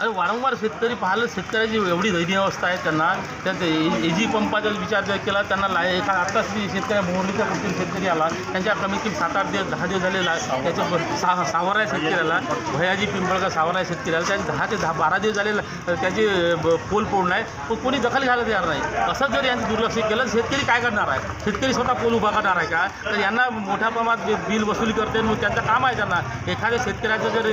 आणि वारंवार शेतकरी पाहिलं शेतकऱ्याची एवढी अवस्था आहे त्यांना. त्यात ए जी पंपाचा विचार जर केला त्यांना ला एका आत्ताच शेतकऱ्या मोहरीच्या कुठून शेतकरी आला. त्यांच्या कमीत कमी सात आठ दिवस दहा दिवस झाले ला त्याच्या सहा सावरा आहे शेतकऱ्याला. भयाजी पिंपळका सावरा आहे शेतकऱ्याला. त्याचे दहा ते दहा बारा दिवस झाले ला- त्याची ब- पोल पोडणं आहे. पण कोणी दखल घ्यायला तयार नाही. असं जर यांचं दुर्लक्ष केलं तर शेतकरी काय करणार आहे? शेतकरी स्वतः पोल उभा करणार आहे का? तर यांना मोठ्या प्रमाणात बिल वसुली करते मग त्यांचं काम आहे त्यांना. एखाद्या शेतकऱ्याचं जर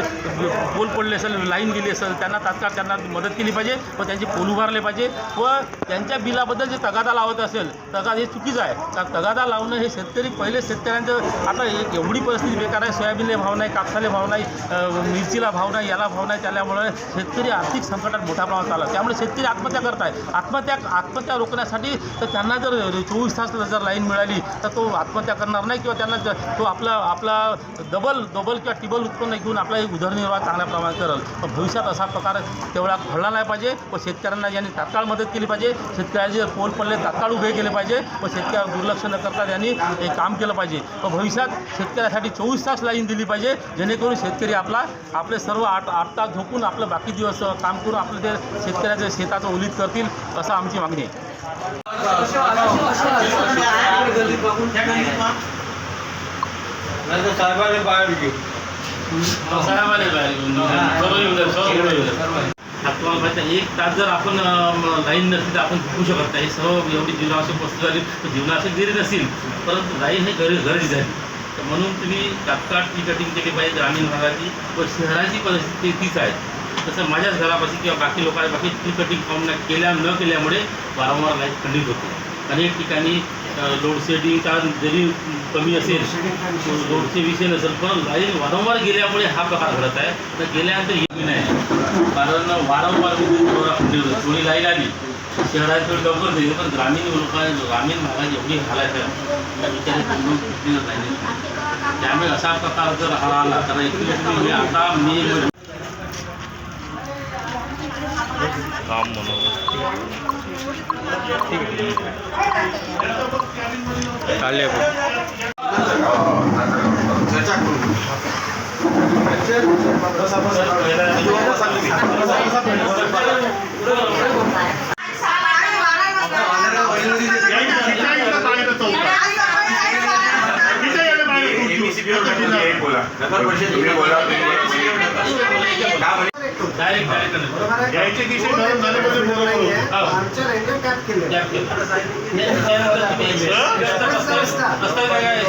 पोल पडले असेल लाईन गेली असेल त्यांना तात्काळ त्यांना मदत केली पाहिजे व त्यांची पोल उभारले पाहिजे व त्यांच्या बिलाबद्दल जे तगादा लावत असेल तगादा हे चुकीचं आहे. तर तगादा लावणं हे शेतकरी पहिले शेतकऱ्यांचं आता एक एवढी परिस्थिती बेकार आहे. सोयाबीनला भाव नाही कापसाला भाव नाही मिरचीला भाव नाही याला भाव नाही त्यामुळे शेतकरी आर्थिक संकटात मोठ्या प्रमाणात आला. त्यामुळे शेतकरी आत्महत्या करत आहे आत्महत्या आत्महत्या रोखण्यासाठी तर त्यांना जर चोवीस तास जर लाईन मिळाली तर तो आत्महत्या करणार नाही किंवा त्यांना तो आपला आपला डबल डबल किंवा टिबल उत्पन्न घेऊन आपला एक उदरनिर्वाह चांगल्या प्रमाणात करेल. भविष्यात असा प्रकार तेवढा घडला नाही पाहिजे व शेतकऱ्यांना यांनी तात्काळ मदत केली पाहिजे. शेतकऱ्याचे जर पोल पडले तात्काळ उभे केले पाहिजे व शेतकऱ्यावर दुर्लक्ष न करता त्यांनी हे काम केलं पाहिजे. व भविष्यात शेतकऱ्यासाठी चोवीस तास लाईन दिली पाहिजे जेणेकरून शेतकरी आपला आपले सर्व आठ आठ तास झोपून आपलं बाकी दिवस काम करून आपलं ते शेतकऱ्याचं शेताचं ओलीत करतील असं आमची मागणी आहे. साहेबांनी बाहेर घेऊ तुम्हाला माहिती एक तास जर आपण लाईन नसली तर आपण झोपू शकत नाही. सर्व एवढी जीवनावश्यक वस्तू झाली तर जीवनावश्यक जरी नसेल परंतु लाईन हे गरज गरज झाली. तर म्हणून तुम्ही तात्काळ टी कटिंग केली पाहिजे ग्रामीण भागाची व शहराची परिस्थिती तीच आहे. तसं माझ्याच घरापाशी किंवा बाकी लोकांना बाकी टी कटिंग काम केल्या न केल्यामुळे वारंवार लाइट खंडित होते. अनेक ठिकाणी लोड शेडिंगचा जरी कमी असेल लोडचे विषय नसेल पण लाईन वारंवार गेल्यामुळे हा प्रकार घडत आहे. तर गेल्यानंतर हे नाही. कारण वारंवार चोरी लाईन आली शहरात लवकर जाईल पण ग्रामीण लोक ग्रामीण भागात एवढी हालायचं आहे. त्या विचारात नाही त्यामुळे असा प्रकार जर हा आला तर ॲक्च्युली म्हणजे आता मे मध्ये काम नगर परिषद तुम्ही बोला डायरेक्ट डायरेक्ट यायचे विषय ठरवून झाले पाहिजे बरोबर. आमच्या रेल्वे कॅब केले त्यानंतर तुम्ही-. रस्ता काय-